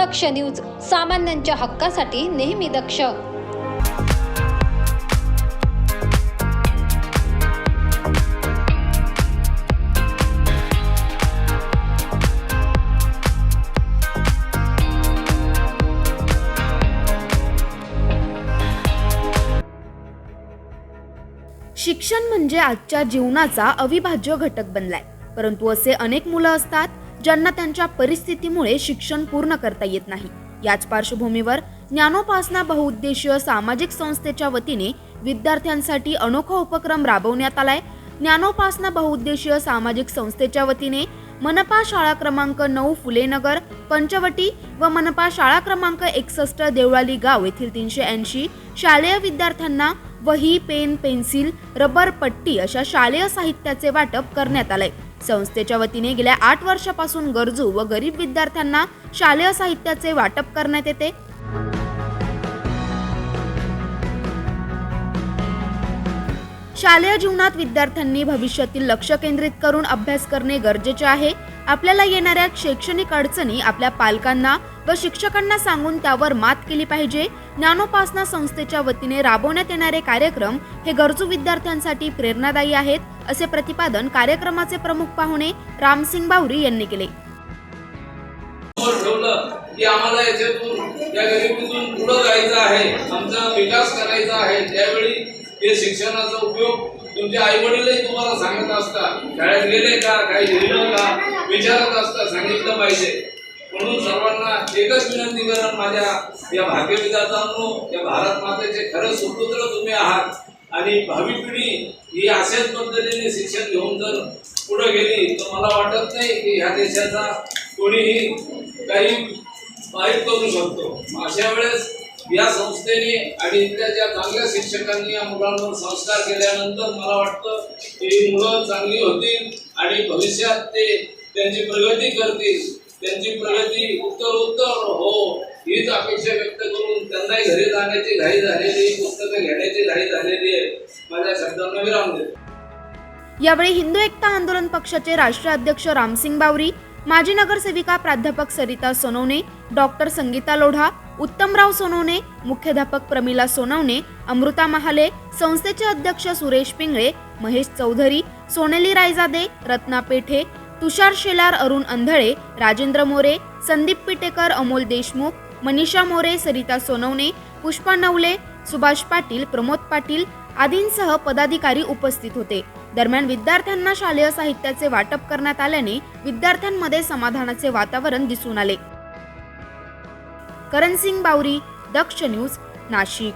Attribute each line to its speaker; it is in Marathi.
Speaker 1: दक्ष न्यूज सामान्यांच्या हक्कासाठी नेहमी दक्ष.
Speaker 2: शिक्षण म्हणजे आजच्या जीवनाचा अविभाज्य घटक बनलाय. परंतु असे अनेक मुलं असतात ज्यांना त्यांच्या परिस्थितीमुळे शिक्षण पूर्ण करता येत नाही. याच पार्श्वभूमीवर ज्ञानोपासना बहुउद्देशीय सामाजिक संस्थेच्या वतीने विद्यार्थ्यांसाठी अनोखा उपक्रम राबवण्यात आलाय. ज्ञानोपासना बहुउद्देशीय सामाजिक संस्थेच्या वतीने मनपा शाळा क्रमांक नऊ फुलेनगर पंचवटी व मनपा शाळा क्रमांक एकसष्ट देवळाली गाव येथील तीनशे ऐंशी शालेय विद्यार्थ्यांना वही पेन पेन्सिल रबर पट्टी अशा शालेय साहित्याचे वाटप करण्यात आलंय. संस्थेच्या वतीने गेल्या आठ वर्षापासून गरजू व गरीब विद्यार्थ्यांना शालेय साहित्याचे वाटप करण्यात येते. शालेय जीवनात विद्यार्थ्यांनी भविष्यातील लक्ष केंद्रित करून अभ्यास करणे गरजेचे आहे. आपल्याला येणाऱ्या शैक्षणिक अडचणी आपल्या पालकांना व शिक्षकांना सांगून त्यावर मात केली पाहिजे. ज्ञानोपासना संस्थेच्या वतीने राबवण्यात येणारे कार्यक्रम हे गरजू विद्यार्थ्यांसाठी प्रेरणादायी आहेत. असे प्रतिपादन कार्यक्रमाचे प्रमुख पाहुणे रामसिंग बावरी यांनी केले.
Speaker 3: की आम्हाला याच्यातून या गरिबीतून पुढं जायचं आहे आमचा विकास करायचा आहे. त्यावेळी हे शिक्षणाचा उपयोग तुमचे आई वडीलही तुम्हाला सांगत असतात. शाळेत गेले का? काही लिहिलं का? विचारत असतात. सांगितलं पाहिजे. म्हणून सर्वांना एकच विनंती करण माझ्या या भाग्यविधातांनो या भारत मातेचे खरं सुपुत्र तुम्ही आहात. आणि भावी पिढी ही अशाच पद्धतीने शिक्षण घेऊन जर पुढे गेली तर मला वाटत नाही की ह्या देशाचा कोणीही काही माहीत करू शकतो. अशा वेळेस या संस्थेने आणि इथल्या ज्या चांगल्या शिक्षकांनी या मुलांवर संस्कार केल्यानंतर मला वाटतं की ही मुलं चांगली होतील आणि भविष्यात ते त्यांची प्रगती करतील. त्यांची प्रगती उत्तर उत्तर हो हीच अपेक्षा व्यक्त करून त्यांनाही घरी जाण्याची घाई झालेली पुस्तकं घेण्याची घाई झालेली आहे. माझ्या शब्दांना विराम देतो.
Speaker 2: यावेळी हिंदू एकता आंदोलन पक्षाचे राष्ट्रीय अध्यक्ष रामसिंग बावरी माजी नगरसेविका प्राध्यापक सरिता सोनवणे डॉक्टर संगीता लोढा उत्तमराव सोनवणे मुख्याध्यापक प्रमिला सोनवणे अमृता महाले संस्थेचे अध्यक्ष सुरेश पिंगळे महेश चौधरी सोनेली रायजादे रत्ना पेठे तुषार शेलार अरुण अंधळे राजेंद्र मोरे संदीप पिटेकर अमोल देशमुख मनीषा मोरे सरिता सोनवणे पुष्पा नवले सुभाष पाटील प्रमोद पाटील आदींसह पदाधिकारी उपस्थित होते. दरम्यान विद्यार्थ्यांना शालेय साहित्याचे वाटप करण्यात आल्याने विद्यार्थ्यांमध्ये समाधानाचे वातावरण दिसून आले. करण सिंग बावरी दक्ष न्यूज नाशिक.